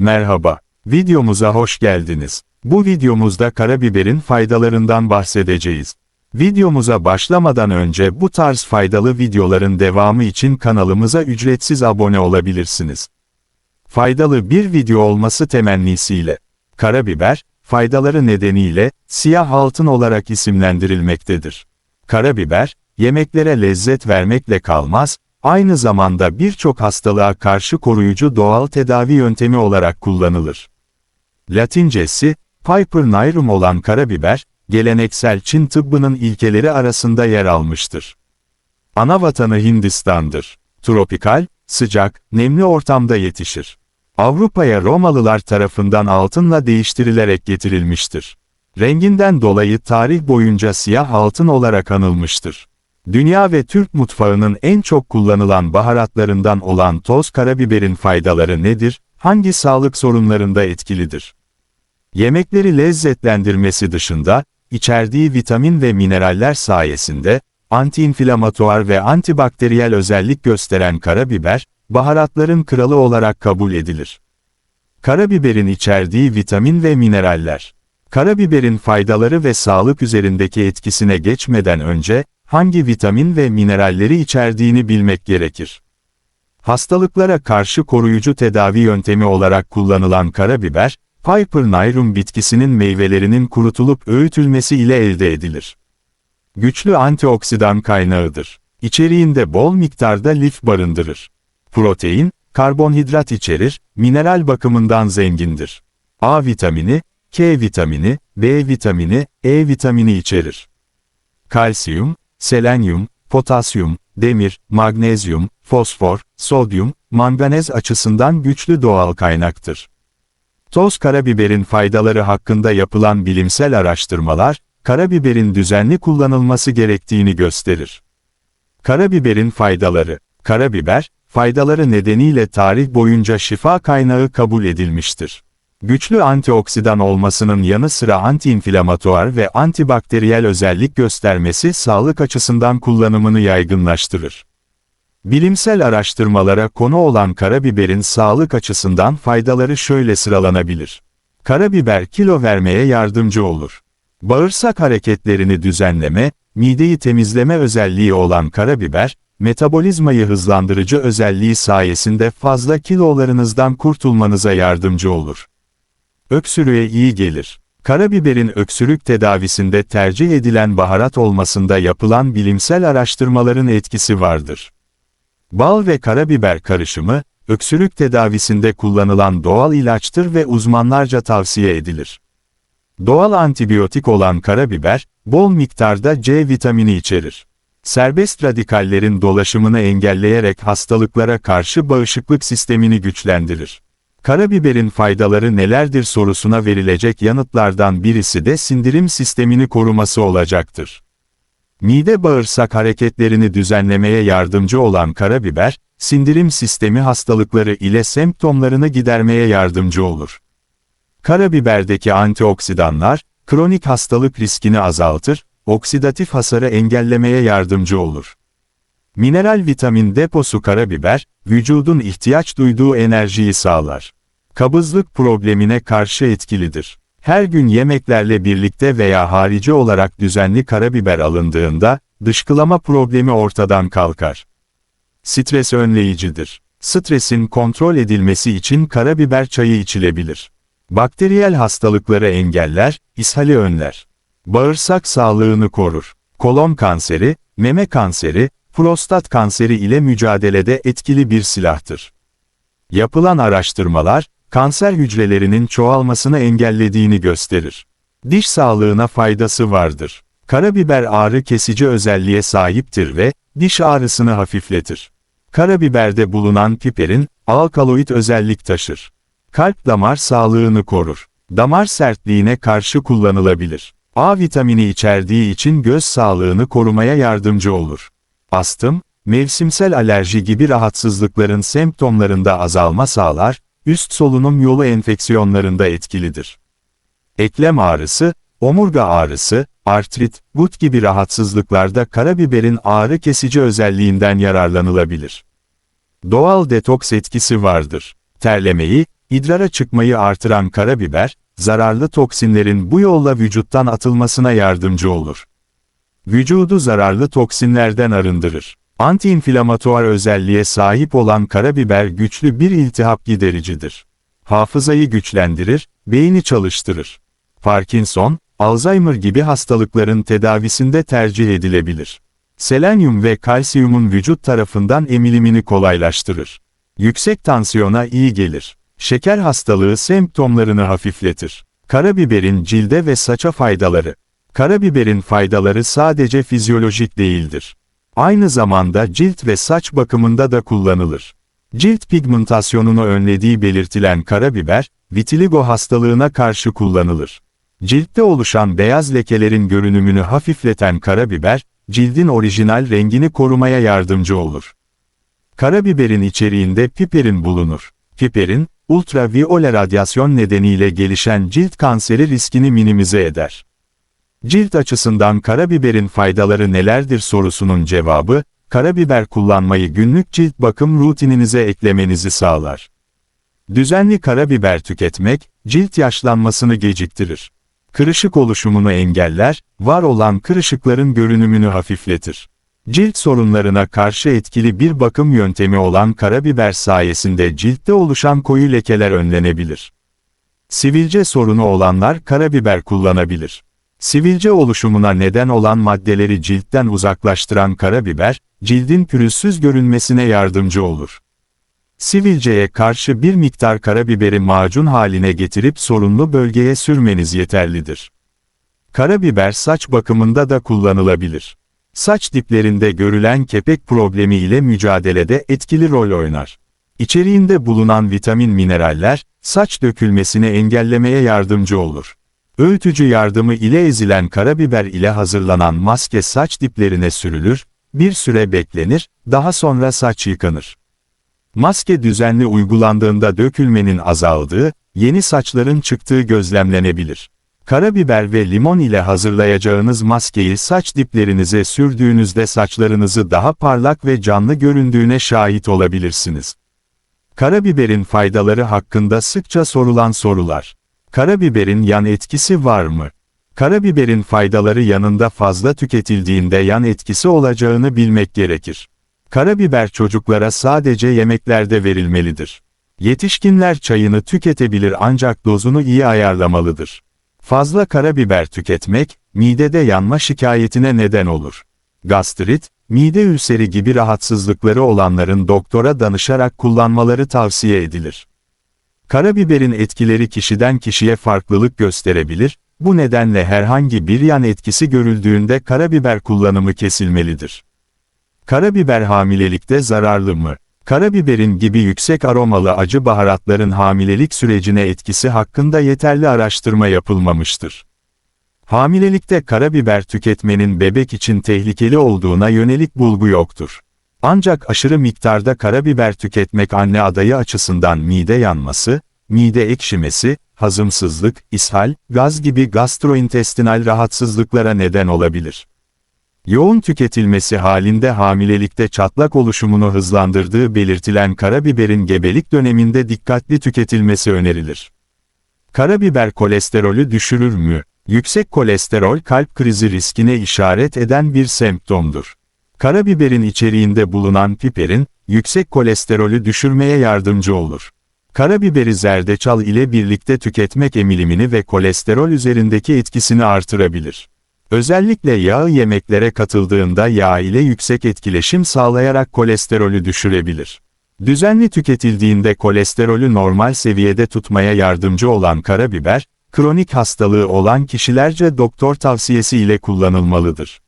Merhaba, videomuza hoş geldiniz. Bu videomuzda karabiberin faydalarından bahsedeceğiz. Videomuza başlamadan önce bu tarz faydalı videoların devamı için kanalımıza ücretsiz abone olabilirsiniz. Faydalı bir video olması temennisiyle. Karabiber, faydaları nedeniyle siyah altın olarak isimlendirilmektedir. Karabiber, yemeklere lezzet vermekle kalmaz, aynı zamanda birçok hastalığa karşı koruyucu doğal tedavi yöntemi olarak kullanılır. Latincesi, Piper Nairum olan karabiber, geleneksel Çin tıbbının ilkeleri arasında yer almıştır. Ana vatanı Hindistan'dır. Tropikal, sıcak, nemli ortamda yetişir. Avrupa'ya Romalılar tarafından altınla değiştirilerek getirilmiştir. Renginden dolayı tarih boyunca siyah altın olarak anılmıştır. Dünya ve Türk mutfağının en çok kullanılan baharatlarından olan toz karabiberin faydaları nedir? Hangi sağlık sorunlarında etkilidir? Yemekleri lezzetlendirmesi dışında, içerdiği vitamin ve mineraller sayesinde, antiinflamatuar ve antibakteriyel özellik gösteren karabiber, baharatların kralı olarak kabul edilir. Karabiberin içerdiği vitamin ve mineraller. Karabiberin faydaları ve sağlık üzerindeki etkisine geçmeden önce, hangi vitamin ve mineralleri içerdiğini bilmek gerekir. Hastalıklara karşı koruyucu tedavi yöntemi olarak kullanılan karabiber, Piper Nairum bitkisinin meyvelerinin kurutulup öğütülmesi ile elde edilir. Güçlü antioksidan kaynağıdır. İçeriğinde bol miktarda lif barındırır. Protein, karbonhidrat içerir, mineral bakımından zengindir. A vitamini, K vitamini, B vitamini, E vitamini içerir. Kalsiyum, selenyum, potasyum, demir, magnezyum, fosfor, sodyum, manganez açısından güçlü doğal kaynaktır. Toz karabiberin faydaları hakkında yapılan bilimsel araştırmalar, karabiberin düzenli kullanılması gerektiğini gösterir. Karabiberin faydaları Karabiber, faydaları nedeniyle tarih boyunca şifa kaynağı kabul edilmiştir. Güçlü antioksidan olmasının yanı sıra antiinflamatuar ve antibakteriyel özellik göstermesi sağlık açısından kullanımını yaygınlaştırır. Bilimsel araştırmalara konu olan karabiberin sağlık açısından faydaları şöyle sıralanabilir. Karabiber kilo vermeye yardımcı olur. Bağırsak hareketlerini düzenleme, mideyi temizleme özelliği olan karabiber, metabolizmayı hızlandırıcı özelliği sayesinde fazla kilolarınızdan kurtulmanıza yardımcı olur. Öksürüğe iyi gelir. Karabiberin öksürük tedavisinde tercih edilen baharat olmasında yapılan bilimsel araştırmaların etkisi vardır. Bal ve karabiber karışımı, öksürük tedavisinde kullanılan doğal ilaçtır ve uzmanlarca tavsiye edilir. Doğal antibiyotik olan karabiber, bol miktarda C vitamini içerir. Serbest radikallerin dolaşımını engelleyerek hastalıklara karşı bağışıklık sistemini güçlendirir. Karabiberin faydaları nelerdir sorusuna verilecek yanıtlardan birisi de sindirim sistemini koruması olacaktır. Mide bağırsak hareketlerini düzenlemeye yardımcı olan karabiber, sindirim sistemi hastalıkları ile semptomlarını gidermeye yardımcı olur. Karabiberdeki antioksidanlar, kronik hastalık riskini azaltır, oksidatif hasarı engellemeye yardımcı olur. Mineral vitamin deposu karabiber, vücudun ihtiyaç duyduğu enerjiyi sağlar. Kabızlık problemine karşı etkilidir. Her gün yemeklerle birlikte veya harici olarak düzenli karabiber alındığında, dışkılama problemi ortadan kalkar. Stres önleyicidir. Stresin kontrol edilmesi için karabiber çayı içilebilir. Bakteriyel hastalıkları engeller, ishali önler. Bağırsak sağlığını korur. Kolon kanseri, meme kanseri, prostat kanseri ile mücadelede etkili bir silahtır. Yapılan araştırmalar, kanser hücrelerinin çoğalmasını engellediğini gösterir. Diş sağlığına faydası vardır. Karabiber ağrı kesici özelliğe sahiptir ve diş ağrısını hafifletir. Karabiberde bulunan piperin alkaloid özellik taşır. Kalp damar sağlığını korur. Damar sertliğine karşı kullanılabilir. A vitamini içerdiği için göz sağlığını korumaya yardımcı olur. Astım, mevsimsel alerji gibi rahatsızlıkların semptomlarında azalma sağlar, üst solunum yolu enfeksiyonlarında etkilidir. Eklem ağrısı, omurga ağrısı, artrit, gut gibi rahatsızlıklarda karabiberin ağrı kesici özelliğinden yararlanılabilir. Doğal detoks etkisi vardır. Terlemeyi, İdrara çıkmayı artıran karabiber, zararlı toksinlerin bu yolla vücuttan atılmasına yardımcı olur. Vücudu zararlı toksinlerden arındırır. Antiinflamatuar özelliğe sahip olan karabiber güçlü bir iltihap gidericidir. Hafızayı güçlendirir, beyni çalıştırır. Parkinson, Alzheimer gibi hastalıkların tedavisinde tercih edilebilir. Selenyum ve kalsiyumun vücut tarafından emilimini kolaylaştırır. Yüksek tansiyona iyi gelir. Şeker hastalığı semptomlarını hafifletir. Karabiberin cilde ve saça faydaları. Karabiberin faydaları sadece fizyolojik değildir. Aynı zamanda cilt ve saç bakımında da kullanılır. Cilt pigmentasyonunu önlediği belirtilen karabiber, vitiligo hastalığına karşı kullanılır. Ciltte oluşan beyaz lekelerin görünümünü hafifleten karabiber, cildin orijinal rengini korumaya yardımcı olur. Karabiberin içeriğinde piperin bulunur. Piperin, ultraviyole radyasyon nedeniyle gelişen cilt kanseri riskini minimize eder. Cilt açısından karabiberin faydaları nelerdir sorusunun cevabı, karabiber kullanmayı günlük cilt bakım rutininize eklemenizi sağlar. Düzenli karabiber tüketmek, cilt yaşlanmasını geciktirir. Kırışık oluşumunu engeller, var olan kırışıkların görünümünü hafifletir. Cilt sorunlarına karşı etkili bir bakım yöntemi olan karabiber sayesinde ciltte oluşan koyu lekeler önlenebilir. Sivilce sorunu olanlar karabiber kullanabilir. Sivilce oluşumuna neden olan maddeleri ciltten uzaklaştıran karabiber, cildin pürüzsüz görünmesine yardımcı olur. Sivilceye karşı bir miktar karabiberi macun haline getirip sorunlu bölgeye sürmeniz yeterlidir. Karabiber saç bakımında da kullanılabilir. Saç diplerinde görülen kepek problemi ile mücadelede etkili rol oynar. İçeriğinde bulunan vitamin mineraller, saç dökülmesini engellemeye yardımcı olur. Öğütücü yardımı ile ezilen karabiber ile hazırlanan maske saç diplerine sürülür, bir süre beklenir, daha sonra saç yıkanır. Maske düzenli uygulandığında dökülmenin azaldığı, yeni saçların çıktığı gözlemlenebilir. Karabiber ve limon ile hazırlayacağınız maskeyi saç diplerinize sürdüğünüzde saçlarınızı daha parlak ve canlı göründüğüne şahit olabilirsiniz. Karabiberin faydaları hakkında sıkça sorulan sorular. Karabiberin yan etkisi var mı? Karabiberin faydaları yanında fazla tüketildiğinde yan etkisi olacağını bilmek gerekir. Karabiber çocuklara sadece yemeklerde verilmelidir. Yetişkinler çayını tüketebilir ancak dozunu iyi ayarlamalıdır. Fazla karabiber tüketmek, midede yanma şikayetine neden olur. Gastrit, mide ülseri gibi rahatsızlıkları olanların doktora danışarak kullanmaları tavsiye edilir. Karabiberin etkileri kişiden kişiye farklılık gösterebilir, bu nedenle herhangi bir yan etkisi görüldüğünde karabiber kullanımı kesilmelidir. Karabiber hamilelikte zararlı mı? Karabiberin gibi yüksek aromalı acı baharatların hamilelik sürecine etkisi hakkında yeterli araştırma yapılmamıştır. Hamilelikte karabiber tüketmenin bebek için tehlikeli olduğuna yönelik bulgu yoktur. Ancak aşırı miktarda karabiber tüketmek anne adayı açısından mide yanması, mide ekşimesi, hazımsızlık, ishal, gaz gibi gastrointestinal rahatsızlıklara neden olabilir. Yoğun tüketilmesi halinde hamilelikte çatlak oluşumunu hızlandırdığı belirtilen karabiberin gebelik döneminde dikkatli tüketilmesi önerilir. Karabiber kolesterolü düşürür mü? Yüksek kolesterol kalp krizi riskine işaret eden bir semptomdur. Karabiberin içeriğinde bulunan piperin, yüksek kolesterolü düşürmeye yardımcı olur. Karabiberi zerdeçal ile birlikte tüketmek emilimini ve kolesterol üzerindeki etkisini artırabilir. Özellikle yağ yemeklere katıldığında yağ ile yüksek etkileşim sağlayarak kolesterolü düşürebilir. Düzenli tüketildiğinde kolesterolü normal seviyede tutmaya yardımcı olan karabiber, kronik hastalığı olan kişilerce doktor tavsiyesi ile kullanılmalıdır.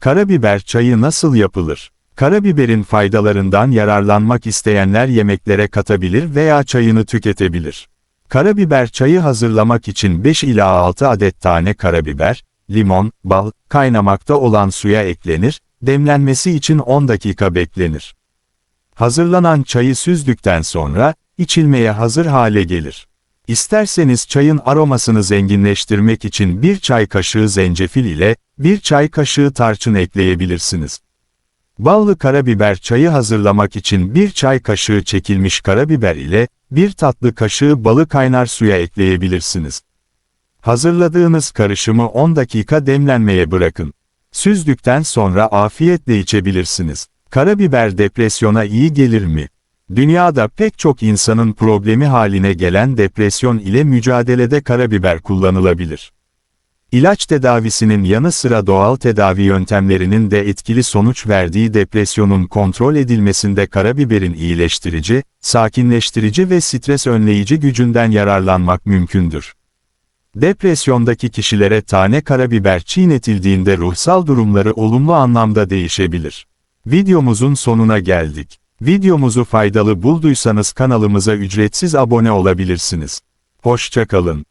Karabiber çayı nasıl yapılır? Karabiberin faydalarından yararlanmak isteyenler yemeklere katabilir veya çayını tüketebilir. Karabiber çayı hazırlamak için 5 ila 6 adet tane karabiber, limon, bal, kaynamakta olan suya eklenir, demlenmesi için 10 dakika beklenir. Hazırlanan çayı süzdükten sonra, içilmeye hazır hale gelir. İsterseniz çayın aromasını zenginleştirmek için bir çay kaşığı zencefil ile, bir çay kaşığı tarçın ekleyebilirsiniz. Ballı karabiber çayı hazırlamak için bir çay kaşığı çekilmiş karabiber ile, Bir tatlı kaşığı balı kaynar suya ekleyebilirsiniz. Hazırladığınız karışımı 10 dakika demlenmeye bırakın. Süzdükten sonra afiyetle içebilirsiniz. Karabiber depresyona iyi gelir mi? Dünyada pek çok insanın problemi haline gelen depresyon ile mücadelede karabiber kullanılabilir. İlaç tedavisinin yanı sıra doğal tedavi yöntemlerinin de etkili sonuç verdiği depresyonun kontrol edilmesinde karabiberin iyileştirici, sakinleştirici ve stres önleyici gücünden yararlanmak mümkündür. Depresyondaki kişilere tane karabiber çiğnetildiğinde ruhsal durumları olumlu anlamda değişebilir. Videomuzun sonuna geldik. Videomuzu faydalı bulduysanız kanalımıza ücretsiz abone olabilirsiniz. Hoşçakalın.